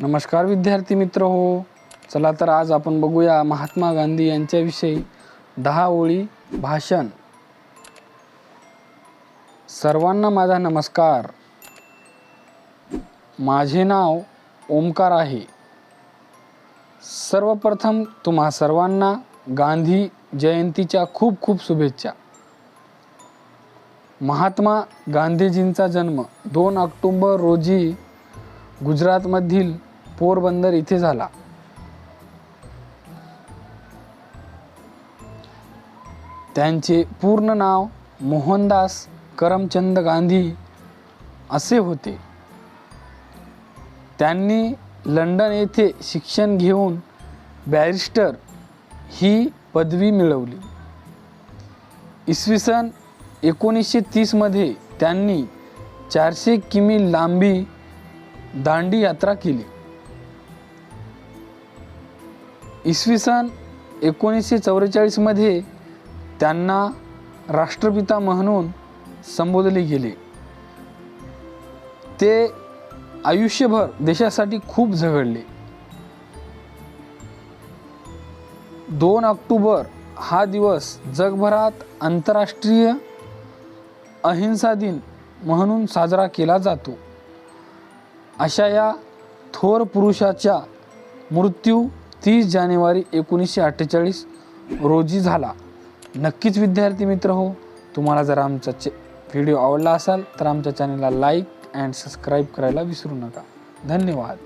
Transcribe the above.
नमस्कार विद्यार्थी मित्र हो. चला तर आज आपण बघूया महात्मा गांधी यांच्याविषयी दहा ओळी भाषण. सर्वांना माझा नमस्कार. माझे नाव ओमकार आहे. सर्वप्रथम तुम्हा सर्वांना गांधी जयंतीच्या खूप खूप शुभेच्छा. महात्मा गांधीजींचा जन्म दोन ऑक्टोंबर रोजी गुजरातमधील पोरबंदर इथे झाला. त्यांचे पूर्ण नाव मोहनदास करमचंद गांधी असे होते. त्यांनी लंडन येथे शिक्षण घेऊन बॅरिस्टर ही पदवी मिळवली. इसवी सन एकोणीसशे तीसमध्ये त्यांनी चारशे किमी लांबी दांडी यात्रा केली. इसवी सन एकोणीसशे चौवेचाळीसमध्ये त्यांना राष्ट्रपिता म्हणून संबोधले गेले. ते आयुष्यभर देशासाठी खूप झगडले. दोन ऑक्टोबर हा दिवस जगभरात आंतरराष्ट्रीय अहिंसा दिन म्हणून साजरा केला जातो. अशा या थोर पुरुषाच्या मृत्यू तीस जानेवारी एकोणीसशे अठ्ठेचाळीस रोजी झाला. नक्कीच विद्यार्थी मित्र हो तुम्हाला जर आमचा चे व्हिडिओ आवडला असाल तर आमच्या चॅनलला लाईक अँड सबस्क्राईब करायला विसरू नका. धन्यवाद.